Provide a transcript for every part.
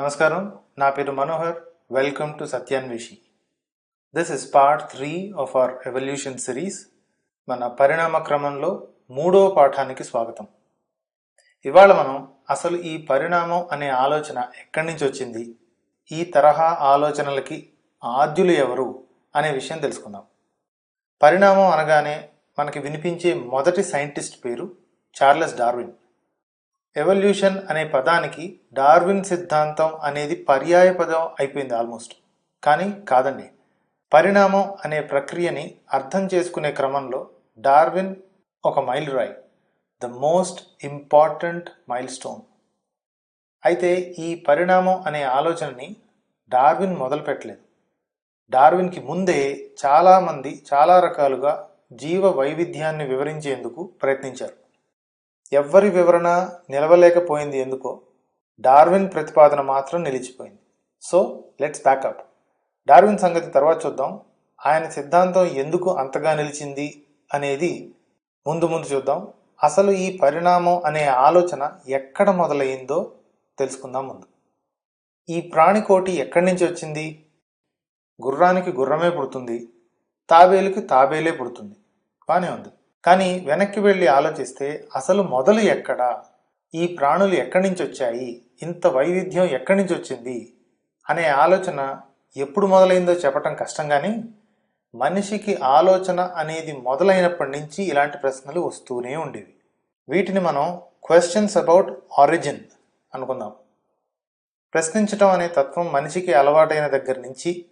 నమస్కారం. నా పేరు Manohar. Welcome to Satyanveshi this is part three of our evolution series మన పరిణామ క్రమంలో మూడవ పాఠానికి స్వాగతం. ఇవాళ మనం అసలు ఈ పరిణామం అనే ఆలోచన ఎక్కడి నుంచి వచ్చింది? ఈ తరహా ఆలోచనలకి ఆద్యులు ఎవరు అనే విషయం తెలుసుకుందాం. పరిణామం అనగానే మనకి వినిపించే మొదటి సైంటిస్ట్ పేరు చార్లెస్ డార్విన్. ఎవల్యూషన్ అనే పదానికి డార్విన్ సిద్ధాంతం అనేది పర్యాయ పదం అయిపోయింది ఆల్మోస్ట్ కానీ కాదండి. పరిణామం అనే ప్రక్రియని అర్థం చేసుకునే క్రమంలో డార్విన్ ఒక మైలురాయి the most important milestone అయితే ఈ పరిణామం అనే ఆలోచనని డార్విన్ మొదలుపెట్టలేదు. డార్విన్కి ముందే చాలామంది చాలా రకాలుగా జీవ వైవిధ్యాన్ని వివరించేందుకు ప్రయత్నించారు. ఎవ్వరి వివరణ నిలవలేకపోయింది ఎందుకో? డార్విన్ ప్రతిపాదన మాత్రం నిలిచిపోయింది. సో లెట్స్ బ్యాకప్ డార్విన్ సంగతి తర్వాత చూద్దాం. ఆయన సిద్ధాంతం ఎందుకు అంతగా నిలిచింది అనేది ముందు ముందు చూద్దాం. అసలు ఈ పరిణామం అనే ఆలోచన ఎక్కడ మొదలయ్యిందో తెలుసుకుందాం ముందు. ఈ ప్రాణికోటి ఎక్కడి నుంచి వచ్చింది? గుర్రానికి గుర్రమే పుడుతుంది. తాబేలుకి తాబేలే పుడుతుంది. బాగానే ఉంది. కానీ వెనక్కి వెళ్ళి ఆలోచిస్తే అసలు మొదలు ఎక్కడా? ఈ ప్రాణులు ఎక్కడి నుంచి వచ్చాయి? ఇంత వైవిధ్యం ఎక్కడి నుంచి వచ్చింది? అనే ఆలోచన ఎప్పుడు మొదలైందో చెప్పటం కష్టం కానీ మనిషికి ఆలోచన అనేది మొదలైనప్పటి నుంచి ఇలాంటి ప్రశ్నలు వస్తూనే ఉండేవి. వీటిని మనం క్వశ్చన్స్ అబౌట్ ఆరిజిన్ అనుకుందాం. ప్రశ్నించటం అనే తత్వం మనిషికి అలవాటైన దగ్గర నుంచి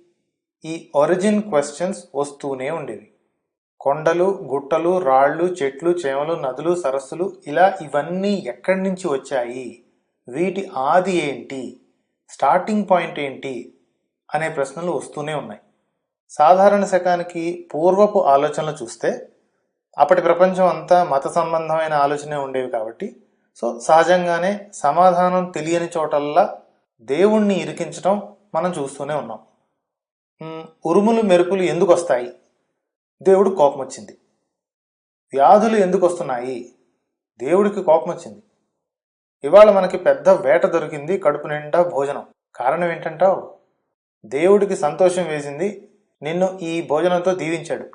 ఈ ఒరిజిన్ క్వశ్చన్స్ వస్తూనే ఉండేవి. కొండలు గుట్టలు రాళ్ళు చెట్లు చేమలు నదులు సరస్సులు ఇలా ఇవన్నీ ఎక్కడి నుంచి వచ్చాయి? వీటి ఆది ఏంటి? స్టార్టింగ్ పాయింట్ ఏంటి? అనే ప్రశ్నలు వస్తూనే ఉన్నాయి. సాధారణ శకానికి పూర్వపు ఆలోచనలు చూస్తే అప్పటి ప్రపంచం అంతా మత సంబంధమైన ఆలోచనే ఉండేవి కాబట్టి సో సహజంగానే సమాధానం తెలియని చోటల్లా దేవుణ్ణి ఇరికించడం మనం చూస్తూనే ఉన్నాం. ఉరుములు మెరుపులు ఎందుకు వస్తాయి దేవుడు కోపం వచ్చింది వ్యాధులు ఎందుకు వస్తున్నాయి? దేవుడికి కోపం వచ్చింది ఇవాళ మనకి పెద్ద వేట దొరికింది కడుపు నిండా భోజనం. కారణం ఏంటంటావు? దేవుడికి సంతోషం వేసింది నిన్ను ఈ భోజనంతో దీవించాడు.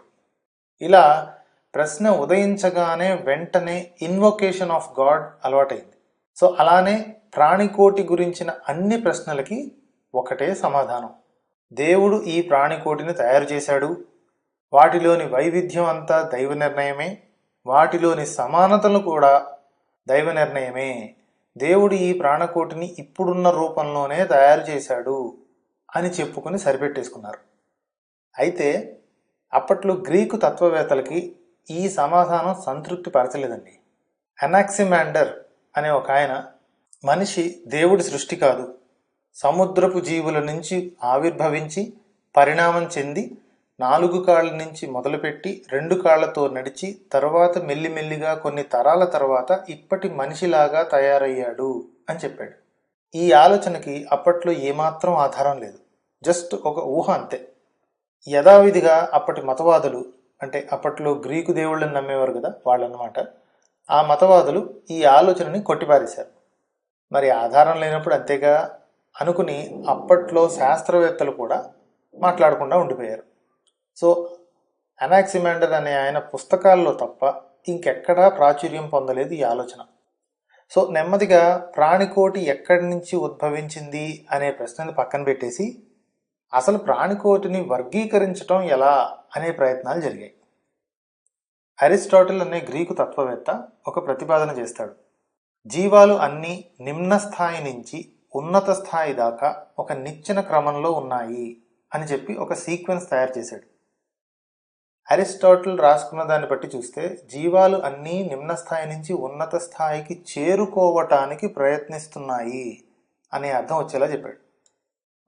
ఇలా ప్రశ్న ఉదయించగానే వెంటనే ఇన్వొకేషన్ ఆఫ్ గాడ్ అలవాటైంది. సో అలానే ప్రాణికోటి గురించిన అన్ని ప్రశ్నలకి ఒకటే సమాధానం. దేవుడు ఈ ప్రాణికోటిని తయారు చేశాడు. వాటిలోని వైవిధ్యం అంతా దైవ నిర్ణయమే వాటిలోని సమానతలు కూడా దైవ నిర్ణయమే. దేవుడు ఈ ప్రాణకోటిని ఇప్పుడున్న రూపంలోనే తయారు చేశాడు అని చెప్పుకుని సరిపెట్టేసుకున్నారు. అయితే అప్పట్లో గ్రీకు తత్వవేత్తలకి ఈ సమాధానం సంతృప్తి పరచలేదండి. అనాక్సిమాండర్ అనే ఒక ఆయన మనిషి దేవుడి సృష్టి కాదు సముద్రపు జీవుల నుంచి ఆవిర్భవించి పరిణామం చెంది నాలుగు కాళ్ళ నుంచి మొదలుపెట్టి రెండు కాళ్ళతో నడిచి తర్వాత మెల్లిమెల్లిగా కొన్ని తరాల తర్వాత ఇప్పటి మనిషిలాగా తయారయ్యాడు అని చెప్పాడు. ఈ ఆలోచనకి అప్పట్లో ఏమాత్రం ఆధారం లేదు. జస్ట్ ఒక ఊహ అంతే. యథావిధిగా అప్పటి మతవాదులు అంటే అప్పట్లో గ్రీకు దేవుళ్ళని నమ్మేవారు కదా వాళ్ళన్నమాట ఆ మతవాదులు ఈ ఆలోచనని కొట్టిపారేశారు. మరి ఆధారం లేనప్పుడు అంతేగా అనుకుని అప్పట్లో శాస్త్రవేత్తలు కూడా మాట్లాడకుండా ఉండిపోయారు. సో అనాక్సిమాండర్ అనే ఆయన పుస్తకాల్లో తప్ప ఇంకెక్కడా ప్రాచుర్యం పొందలేదు ఈ ఆలోచన. సో నెమ్మదిగా ప్రాణికోటి ఎక్కడి నుంచి ఉద్భవించింది అనే ప్రశ్నను పక్కన పెట్టేసి అసలు ప్రాణికోటిని వర్గీకరించటం ఎలా అనే ప్రయత్నాలు జరిగాయి. అరిస్టాటిల్ అనే గ్రీకు తత్వవేత్త ఒక ప్రతిపాదన చేస్తాడు. జీవాలు అన్నీ నిమ్న స్థాయి నుంచి ఉన్నత స్థాయి దాకా ఒక నిచ్చిన క్రమంలో ఉన్నాయి అని చెప్పి ఒక సీక్వెన్స్ తయారు చేశాడు. అరిస్టాటిల్ రాసుకున్న దాన్ని బట్టి చూస్తే జీవాలు అన్నీ నిమ్న స్థాయి నుంచి ఉన్నత స్థాయికి చేరుకోవటానికి ప్రయత్నిస్తున్నాయి అనే అర్థం వచ్చేలా చెప్పాడు.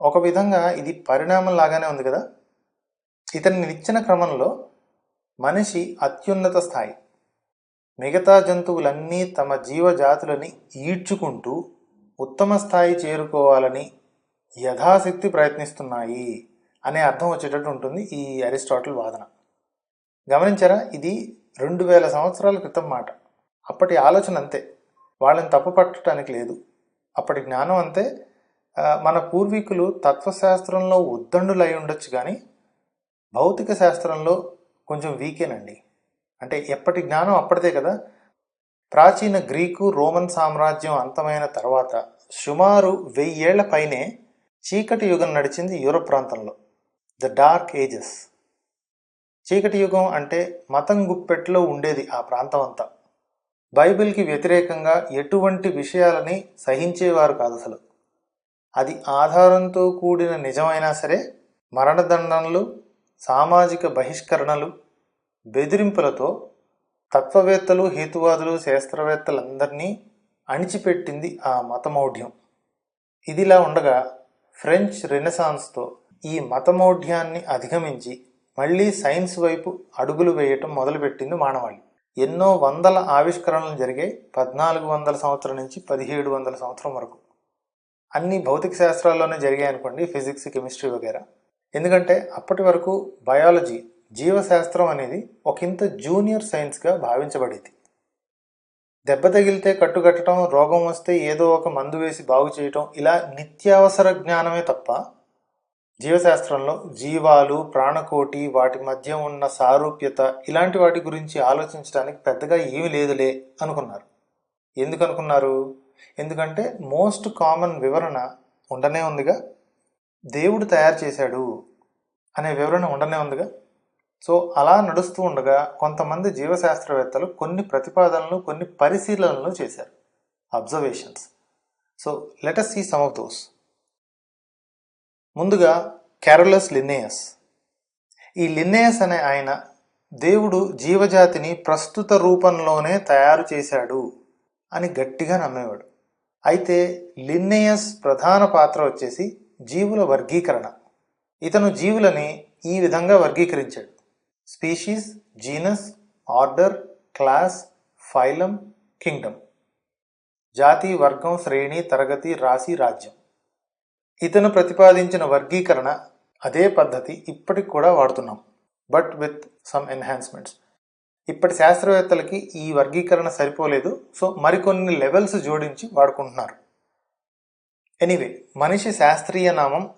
ఒక విధంగా ఇది పరిణామం లాగానే ఉంది కదా? ఇతని నిచ్చిన క్రమంలో మనిషి అత్యున్నత స్థాయి. మిగతా జంతువులన్నీ తమ జీవజాతులని ఈడ్చుకుంటూ ఉత్తమ స్థాయి చేరుకోవాలని యథాశక్తి ప్రయత్నిస్తున్నాయి అనే అర్థం వచ్చేటట్టు ఉంటుంది ఈ అరిస్టాటిల్ వాదన. గమనించారా? ఇది రెండు వేల సంవత్సరాల క్రితం మాట. అప్పటి ఆలోచన అంతే. వాళ్ళని తప్పు పట్టడానికి లేదు. అప్పటి జ్ఞానం అంతే. మన పూర్వీకులు తత్వశాస్త్రంలో ఉద్దండులై ఉండొచ్చు కానీ భౌతిక శాస్త్రంలో కొంచెం వీకేనండి. అంటే ఎప్పటి జ్ఞానం అప్పటిదే కదా. ప్రాచీన గ్రీకు రోమన్ సామ్రాజ్యం అంతమైన తర్వాత సుమారు వెయ్యేళ్ళ పైనే చీకటి యుగం నడిచింది యూరప్ ప్రాంతంలో. The dark ages. చీకటి యుగం అంటే మతం గుప్పెట్లో ఉండేది ఆ ప్రాంతం అంతా బైబిల్కి వ్యతిరేకంగా ఎటువంటి విషయాలని సహించేవారు కాదు అసలు అది ఆధారంతో కూడిన నిజమైనా సరే మరణదండనలు సామాజిక బహిష్కరణలు బెదిరింపులతో తత్వవేత్తలు హేతువాదులు శాస్త్రవేత్తలందరినీ అణిచిపెట్టింది ఆ మతమౌఢ్యం. ఇదిలా ఉండగా ఫ్రెంచ్ రెనెసాన్స్తో ఈ మతమౌఢ్యాన్ని అధిగమించి మళ్ళీ సైన్స్ వైపు అడుగులు వేయటం మొదలుపెట్టింది మానవాళి. ఎన్నో వందల ఆవిష్కరణలు జరిగాయి పద్నాలుగు వందల సంవత్సరం నుంచి పదిహేడు వందల సంవత్సరం వరకు. అన్ని భౌతిక శాస్త్రాల్లోనే జరిగాయి అనుకోండి ఫిజిక్స్ కెమిస్ట్రీ వగేరా. ఎందుకంటే అప్పటి వరకు బయాలజీ జీవశాస్త్రం అనేది ఒకంత జూనియర్ సైన్స్గా భావించబడేది. దెబ్బ తగిలితే కట్టుకట్టడం రోగం వస్తే ఏదో ఒక మందు వేసి బాగు చేయటం ఇలా నిత్యావసర జ్ఞానమే తప్ప జీవశాస్త్రంలో జీవాలు ప్రాణకోటి వాటి మధ్య ఉన్న సారూప్యత ఇలాంటి వాటి గురించి ఆలోచించడానికి పెద్దగా ఏమీ లేదులే అనుకున్నారు. ఎందుకు అనుకున్నారు ఎందుకంటే మోస్ట్ కామన్ వివరణ ఉండనే ఉందిగా. దేవుడు తయారు చేశాడు అనే వివరణ ఉండనే ఉందిగా. సో అలా నడుస్తూ ఉండగా కొంతమంది జీవశాస్త్రవేత్తలు కొన్ని ప్రతిపాదనలు కొన్ని పరిశీలనలు చేశారు. Observations so let's see some of those ముందుగా క్యారోలస్ లిన్నేయస్ ఈ లిన్నేయస్ అనే ఆయన దేవుడు జీవజాతిని ప్రస్తుత రూపంలోనే తయారు చేశాడు అని గట్టిగా నమ్మేవాడు. అయితే లిన్నేయస్ ప్రధాన పాత్ర వచ్చేసి జీవుల వర్గీకరణ. ఇతను జీవులని ఈ విధంగా వర్గీకరించాడు. Species genus order class phylum kingdom. జాతి వర్గం శ్రేణి తరగతి రాశి రాజ్యం. ఇతను ప్రతిపాదించిన వర్గీకరణ అదే పద్ధతి ఇప్పటికి కూడా వాడుతున్నాం. బట్ విత్ సమ్ ఎన్హాన్స్మెంట్స్ ఇప్పటి శాస్త్రవేత్తలకి ఈ వర్గీకరణ సరిపోలేదు. సో మరికొన్ని లెవెల్స్ జోడించి వాడుకుంటున్నారు. ఎనీవే మనిషి శాస్త్రీయ నామం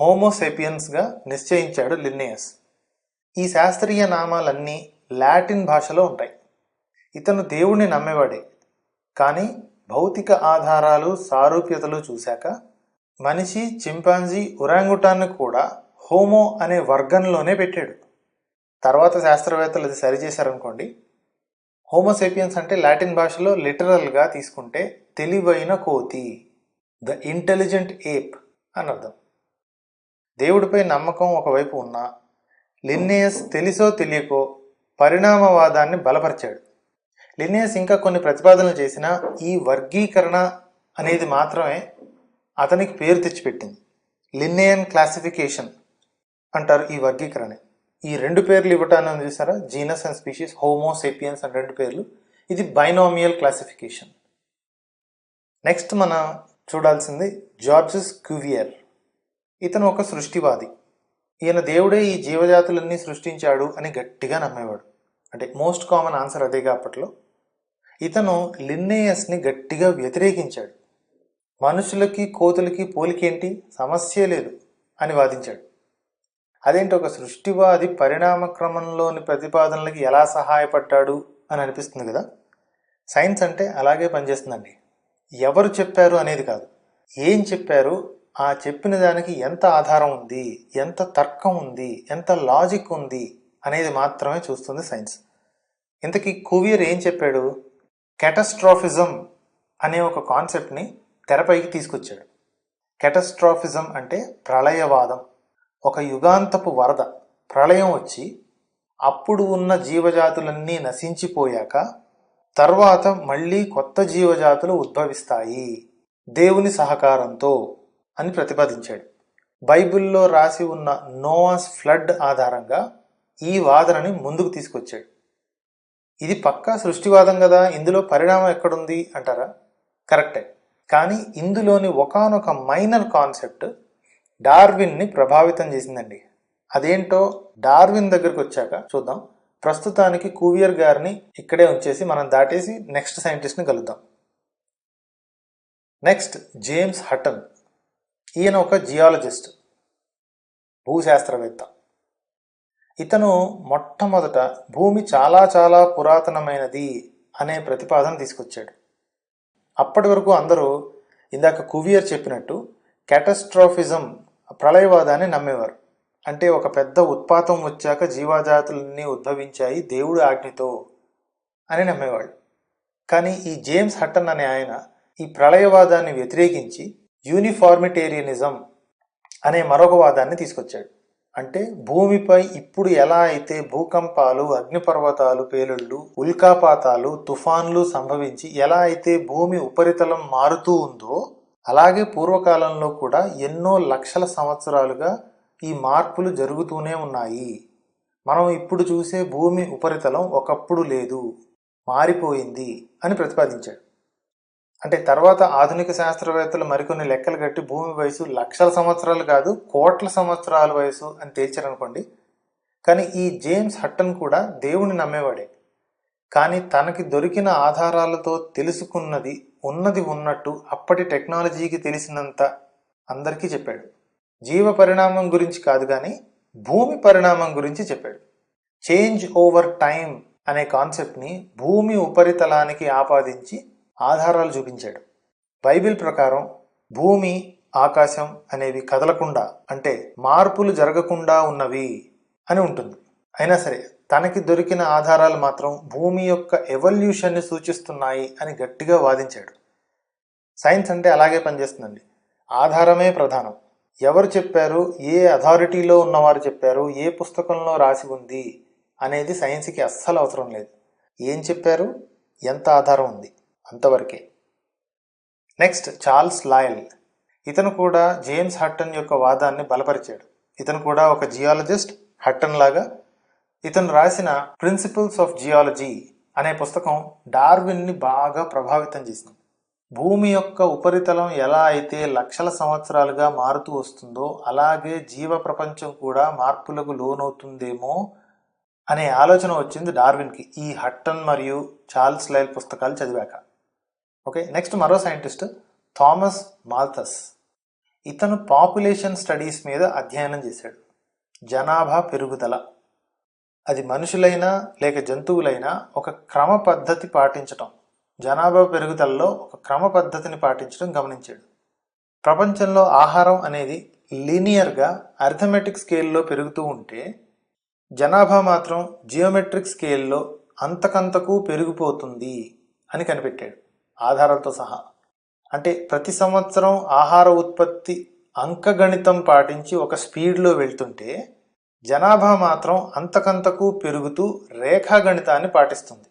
హోమోసెపియన్స్గా నిశ్చయించాడు లిన్నేయస్ ఈ శాస్త్రీయ నామాలన్నీ లాటిన్ భాషలో ఉంటాయి. ఇతను దేవుణ్ణి నమ్మేవాడే. కానీ భౌతిక ఆధారాలు సారూప్యతలు చూశాక మనిషి చింపాంజీ ఉరాంగుటాన్ని కూడా హోమో అనే వర్గంలోనే పెట్టాడు. తర్వాత శాస్త్రవేత్తలు అది సరిచేశారనుకోండి హోమోసేపియన్స్ అంటే లాటిన్ భాషలో లిటరల్గా తీసుకుంటే తెలివైన కోతి ద ఇంటెలిజెంట్ ఏప్ అని అర్థం. దేవుడిపై నమ్మకం ఒకవైపు ఉన్నా లిన్నేయస్ తెలిసో తెలియకో పరిణామవాదాన్ని బలపరిచాడు. లిన్నేయస్ ఇంకా కొన్ని ప్రతిపాదనలు చేసినా ఈ వర్గీకరణ అనేది మాత్రమే అతనికి పేరు తెచ్చిపెట్టింది. లిన్నేయన్ క్లాసిఫికేషన్ అంటారు ఈ వర్గీకరణ ఈ రెండు పేర్లు ఇవ్వటాన్ని చూసారా? జీనస్ అండ్ స్పీషీస్ హోమోసేపియన్స్ అని రెండు పేర్లు. ఇది బైనామియల్ క్లాసిఫికేషన్ నెక్స్ట్ మనం చూడాల్సింది జార్జెస్ క్యూవియర్ ఇతను ఒక సృష్టివాది. ఈయన దేవుడే ఈ జీవజాతులన్నీ సృష్టించాడు అని గట్టిగా నమ్మేవాడు. అంటే మోస్ట్ కామన్ ఆన్సర్ అదేగా అప్పట్లో. ఇతను లిన్నేయస్ని గట్టిగా వ్యతిరేకించాడు. మనుషులకి కోతులకి పోలికేంటి? సమస్య లేదు అని వాదించాడు. అదేంటి ఒక సృష్టివాది పరిణామ క్రమంలోని ప్రతిపాదనలకి ఎలా సహాయపడ్డాడు అని అనిపిస్తుంది కదా? సైన్స్ అంటే అలాగే పనిచేస్తుందండి. ఎవరు చెప్పారు అనేది కాదు. ఏం చెప్పారు? ఆ చెప్పిన దానికి ఎంత ఆధారం ఉంది? ఎంత తర్కం ఉంది? ఎంత లాజిక్ ఉంది? అనేది మాత్రమే చూస్తుంది సైన్స్. ఇంతకీ కువియర్ ఏం చెప్పాడు? కెటస్ట్రాఫిజం అనే ఒక కాన్సెప్ట్ని తెరపైకి తీసుకొచ్చాడు. కెటస్ట్రాఫిజం అంటే ప్రళయవాదం. ఒక యుగాంతపు వరద. ప్రళయం వచ్చి అప్పుడు ఉన్న జీవజాతులన్నీ నశించిపోయాక తర్వాత మళ్ళీ కొత్త జీవజాతులు ఉద్భవిస్తాయి. దేవుని సహకారంతో అని ప్రతిపాదించాడు. బైబిల్లో రాసి ఉన్న నోవాస్ ఫ్లడ్ ఆధారంగా ఈ వాదనని ముందుకు తీసుకొచ్చాడు. ఇది పక్కా సృష్టివాదం కదా? ఇందులో పరిణామం ఎక్కడుంది? అంటారా? కరెక్టే. కానీ ఇందులోని ఒకానొక మైనర్ కాన్సెప్ట్ డార్విన్ని ప్రభావితం చేసిందండి. అదేంటో డార్విన్ దగ్గరకు వచ్చాక చూద్దాం. ప్రస్తుతానికి కూవియర్ గారిని ఇక్కడే ఉంచేసి మనం దాటేసి నెక్స్ట్ సైంటిస్ట్ని కలుద్దాం. నెక్స్ట్ జేమ్స్ హటన్ ఈయన ఒక జియాలజిస్ట్ భూశాస్త్రవేత్త. ఇతను మొట్టమొదట భూమి చాలా చాలా పురాతనమైనది అనే ప్రతిపాదన తీసుకొచ్చాడు. అప్పటి వరకు అందరూ ఇందాక కువియర్ చెప్పినట్టు క్యాటస్ట్రాఫిజం ప్రళయవాదాన్ని నమ్మేవారు. అంటే ఒక పెద్ద ఉత్పాతం వచ్చాక జీవజాతులన్నీ ఉద్భవించాయి దేవుడి ఆజ్ఞతో అని నమ్మేవాళ్ళు. కానీ ఈ జేమ్స్ హట్టన్ అనే ఆయన ఈ ప్రళయవాదాన్ని వ్యతిరేకించి యూనిఫార్మిటేరియనిజం అనే మరొక వాదాన్ని తీసుకొచ్చాడు. అంటే భూమిపై ఇప్పుడు ఎలా అయితే భూకంపాలు అగ్నిపర్వతాలు పేలుళ్ళు ఉల్కాపాతాలు తుఫాన్లు సంభవించి ఎలా అయితే భూమి ఉపరితలం మారుతూ ఉందో అలాగే పూర్వకాలంలో కూడా ఎన్నో లక్షల సంవత్సరాలుగా ఈ మార్పులు జరుగుతూనే ఉన్నాయి. మనం ఇప్పుడు చూసే భూమి ఉపరితలం ఒకప్పుడు లేదు మారిపోయింది అని ప్రతిపాదించాడు. అంటే తర్వాత ఆధునిక శాస్త్రవేత్తలు మరికొన్ని లెక్కలు కట్టి భూమి వయసు లక్షల సంవత్సరాలు కాదు కోట్ల సంవత్సరాల వయసు అని తేల్చారనుకోండి. కానీ ఈ జేమ్స్ హట్టన్ కూడా దేవుని నమ్మేవాడే. కానీ తనకి దొరికిన ఆధారాలతో తెలుసుకున్నది ఉన్నది ఉన్నట్టు అప్పటి టెక్నాలజీకి తెలిసినంత అందరికీ చెప్పాడు. జీవ పరిణామం గురించి కాదు కానీ భూమి పరిణామం గురించి చెప్పాడు. చేంజ్ ఓవర్ టైం అనే కాన్సెప్ట్ని భూమి ఉపరితలానికి ఆపాదించి ఆధారాలు చూపించాడు. బైబిల్ ప్రకారం భూమి ఆకాశం అనేవి కదలకుండా అంటే మార్పులు జరగకుండా ఉన్నవి అని ఉంటుంది. అయినా సరే తనకి దొరికిన ఆధారాలు మాత్రం భూమి యొక్క ఎవల్యూషన్ని సూచిస్తున్నాయి అని గట్టిగా వాదించాడు. సైన్స్ అంటే అలాగే పనిచేస్తుందండి. ఆధారమే ప్రధానం. ఎవరు చెప్పారు ఏ అథారిటీలో ఉన్నవారు చెప్పారు ఏ పుస్తకంలో రాసి ఉంది అనేది సైన్స్కి అస్సలు అవసరం లేదు. ఏం చెప్పారు? ఎంత ఆధారం ఉంది? అంతవరకే. నెక్స్ట్ చార్ల్స్ లాయల్ ఇతను కూడా జేమ్స్ హట్టన్ యొక్క వాదాన్ని బలపరిచాడు. ఇతను కూడా ఒక జియాలజిస్ట్ హట్టన్ లాగా. ఇతను రాసిన ప్రిన్సిపల్స్ ఆఫ్ జియాలజీ అనే పుస్తకం డార్విన్ని బాగా ప్రభావితం చేసింది. భూమి యొక్క ఉపరితలం ఎలా అయితే లక్షల సంవత్సరాలుగా మారుతూ వస్తుందో అలాగే జీవ ప్రపంచం కూడా మార్పులకు లోనవుతుందేమో అనే ఆలోచన వచ్చింది డార్విన్కి. ఈ హట్టన్ మరియు చార్ల్స్ లైల్ పుస్తకాలు చదివాక. ఓకే నెక్స్ట్ మరో సైంటిస్ట్ థామస్ మాల్థస్ ఇతను పాపులేషన్ స్టడీస్ మీద అధ్యయనం చేశాడు. జనాభా పెరుగుదల. అది మనుషులైనా లేక జంతువులైనా ఒక క్రమ పద్ధతి పాటించటం. జనాభా పెరుగుదలలో ఒక క్రమ పద్ధతిని పాటించడం గమనించాడు. ప్రపంచంలో ఆహారం అనేది లీనియర్గా అర్థమెటిక్ స్కేల్లో పెరుగుతూ ఉంటే జనాభా మాత్రం జియోమెట్రిక్ స్కేల్లో అంతకంతకు పెరిగిపోతుంది అని కనిపెట్టాడు. ఆధారాలతో సహా. అంటే ప్రతి సంవత్సరం ఆహార ఉత్పత్తి అంకగణితం పాటించి ఒక స్పీడ్లో వెళ్తుంటే జనాభా మాత్రం అంతకంతకు పెరుగుతూ రేఖాగణితాన్ని పాటిస్తుంది.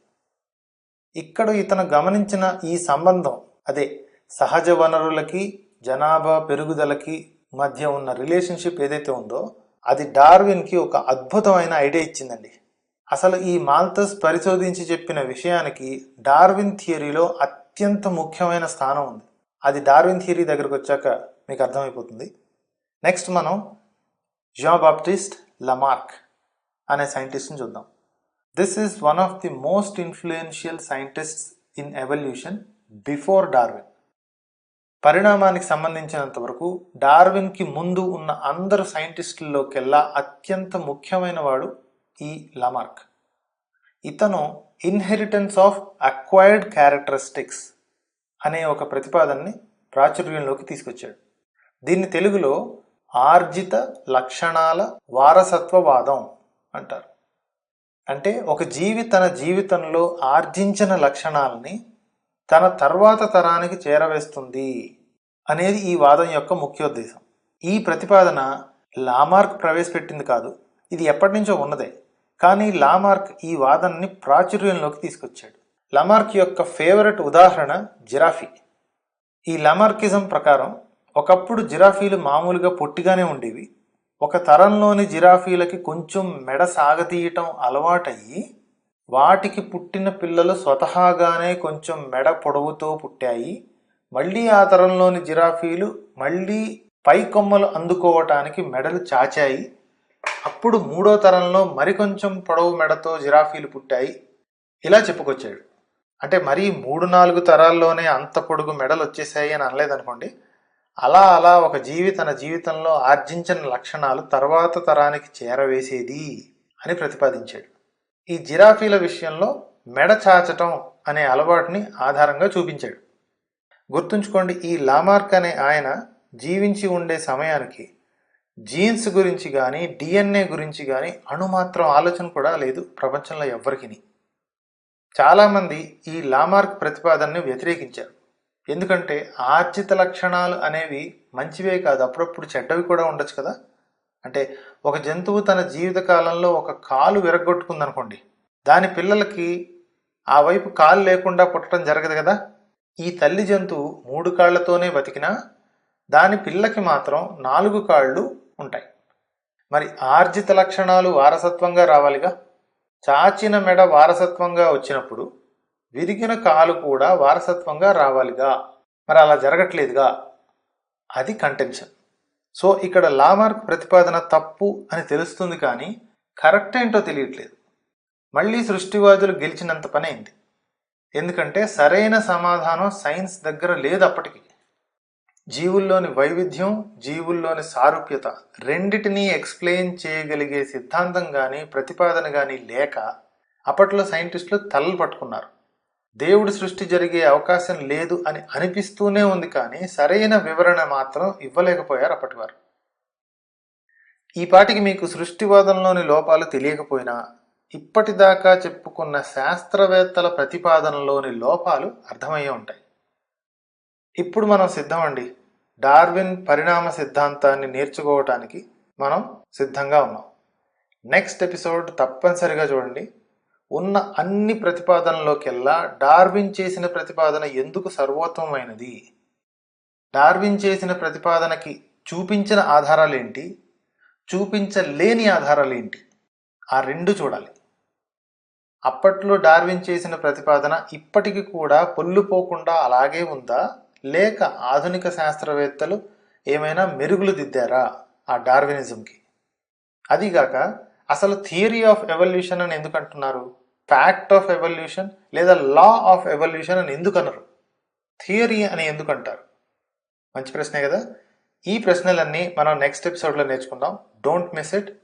ఇక్కడ ఇతను గమనించిన ఈ సంబంధం అదే సహజ వనరులకి జనాభా పెరుగుదలకి మధ్య ఉన్న రిలేషన్షిప్ ఏదైతే ఉందో అది డార్విన్కి ఒక అద్భుతమైన ఐడియా ఇచ్చిందండి. అసలు ఈ మాల్తస్ పరిశోధించి చెప్పిన విషయానికి డార్విన్ థియరీలో అత్యంత అత్యంత ముఖ్యమైన స్థానం ఉంది. అది డార్విన్ థియరీ దగ్గరకు వచ్చాక మీకు అర్థమైపోతుంది. నెక్స్ట్ మనం జాన్ బాప్టిస్ట్ లమార్క్ అనే సైంటిస్ట్ని చూద్దాం. This is one of the most influential scientists in evolution before Darwin పరిణామానికి సంబంధించినంత వరకు డార్విన్కి ముందు ఉన్న అందరు సైంటిస్టుల్లోకెల్లా అత్యంత ముఖ్యమైన వాడు ఈ లమార్క్ ఇతను ఇన్హెరిటెన్స్ ఆఫ్ అక్వైర్డ్ క్యారెక్టరిస్టిక్స్ అనే ఒక ప్రతిపాదనని ప్రాచుర్యంలోకి తీసుకొచ్చాడు. దీన్ని తెలుగులో ఆర్జిత లక్షణాల వారసత్వవాదం అంటారు. అంటే ఒక జీవి తన జీవితంలో ఆర్జించిన లక్షణాలని తన తర్వాత తరానికి చేరవేస్తుంది అనేది ఈ వాదం యొక్క ముఖ్యోద్దేశం. ఈ ప్రతిపాదన లామార్క్ ప్రవేశపెట్టింది కాదు ఇది ఎప్పటి నుంచో ఉన్నదే. కానీ లామార్క్ ఈ వాదనని ప్రాచుర్యంలోకి తీసుకొచ్చాడు. లమార్క్ యొక్క ఫేవరెట్ ఉదాహరణ జిరాఫీ. ఈ లమార్కిజం ప్రకారం ఒకప్పుడు జిరాఫీలు మామూలుగా పొట్టిగానే ఉండేవి. ఒక తరంలోని జిరాఫీలకి కొంచెం మెడ సాగతీయటం అలవాటయ్యి వాటికి పుట్టిన పిల్లలు స్వతహాగానే కొంచెం మెడ పొడవుతో పుట్టాయి. మళ్ళీ ఆ తరంలోని జిరాఫీలు మళ్ళీ పై కొమ్మలు అందుకోవటానికి మెడలు చాచాయి. అప్పుడు మూడో తరంలో మరికొంచెం పొడవు మెడతో జిరాఫీలు పుట్టాయి. ఇలా చెప్పుకొచ్చాడు. అంటే మరీ మూడు నాలుగు తరాల్లోనే అంత పొడుగు మెడలు వచ్చేసాయి అని అనలేదనుకోండి. అలా అలా ఒక జీవి తన జీవితంలో ఆర్జించిన లక్షణాలు తర్వాత తరానికి చేరవేసేది అని ప్రతిపాదించాడు. ఈ జిరాఫీల విషయంలో మెడ చాచటం అనే అలవాటుని ఆధారంగా చూపించాడు. గుర్తుంచుకోండి ఈ లామార్క్ అనే ఆయన జీవించి ఉండే సమయానికి జీన్స్ గురించి కానీ డిఎన్ఏ గురించి కానీ అణుమాత్రం ఆలోచన కూడా లేదు ప్రపంచంలో ఎవ్వరికిని. చాలామంది ఈ లామార్క్ ప్రతిపాదనని వ్యతిరేకించారు. ఎందుకంటే ఆర్జిత లక్షణాలు అనేవి మంచివే కాదు అప్పుడప్పుడు చెడ్డవి కూడా ఉండొచ్చు కదా. అంటే ఒక జంతువు తన జీవిత కాలంలో ఒక కాలు విరగొట్టుకుందనుకోండి దాని పిల్లలకి ఆ వైపు కాలు లేకుండా పుట్టడం జరగదు కదా. ఈ తల్లి జంతువు మూడు కాళ్ళతోనే బతికినా దాని పిల్లకి మాత్రం నాలుగు కాళ్ళు ఉంటాయి. మరి ఆర్జిత లక్షణాలు వారసత్వంగా రావాలిగా? చాచిన మెడ వారసత్వంగా వచ్చినప్పుడు విరిగిన కాలు కూడా వారసత్వంగా రావాలిగా? మరి అలా జరగట్లేదుగా? అది కంటెన్షన్ సో ఇక్కడ లామార్క్ ప్రతిపాదన తప్పు అని తెలుస్తుంది కానీ కరెక్ట్ ఏంటో తెలియట్లేదు. మళ్ళీ సృష్టివాదులు గెలిచినంత పని అయింది. ఎందుకంటే సరైన సమాధానం సైన్స్ దగ్గర లేదు అప్పటికి. జీవుల్లోని వైవిధ్యం జీవుల్లోని సారూప్యత రెండిటినీ ఎక్స్ప్లెయిన్ చేయగలిగే సిద్ధాంతం కానీ ప్రతిపాదన కానీ లేక అప్పట్లో సైంటిస్టులు తలలు పట్టుకున్నారు. దేవుడి సృష్టి జరిగే అవకాశం లేదు అని అనిపిస్తూనే ఉంది కానీ సరైన వివరణ మాత్రం ఇవ్వలేకపోయారు అప్పటివారు. ఈ పాటికి మీకు సృష్టివాదంలోని లోపాలు తెలియకపోయినా ఇప్పటిదాకా చెప్పుకున్న శాస్త్రవేత్తల ప్రతిపాదనలోని లోపాలు అర్థమయ్యే ఉంటాయి. ఇప్పుడు మనం సిద్ధమండి. డార్విన్ పరిణామ సిద్ధాంతాన్ని నేర్చుకోవటానికి మనం సిద్ధంగా ఉన్నాం. నెక్స్ట్ ఎపిసోడ్ తప్పనిసరిగా చూడండి. ఉన్న అన్ని ప్రతిపాదనలోకెల్లా డార్విన్ చేసిన ప్రతిపాదన ఎందుకు సర్వోత్తమైనది? డార్విన్ చేసిన ప్రతిపాదనకి చూపించిన ఆధారాలేంటి? చూపించలేని ఆధారాలేంటి? ఆ రెండు చూడాలి. అప్పట్లో డార్విన్ చేసిన ప్రతిపాదన ఇప్పటికీ కూడా పొల్లుపోకుండా అలాగే ఉందా? లేక ఆధునిక శాస్త్రవేత్తలు ఏమైనా మెరుగులు దిద్దారా ఆ డార్వినిజంకి? అదిగాక అసలు థియరీ ఆఫ్ ఎవల్యూషన్ అని ఎందుకు అంటున్నారు ఫ్యాక్ట్ ఆఫ్ ఎవల్యూషన్ లేదా లా ఆఫ్ ఎవల్యూషన్ అని ఎందుకు అనరు థియరీ అని ఎందుకు అంటారు మంచి ప్రశ్నే కదా. ఈ ప్రశ్నలన్నీ మనం నెక్స్ట్ ఎపిసోడ్లో నేర్చుకుందాం. Don't miss it.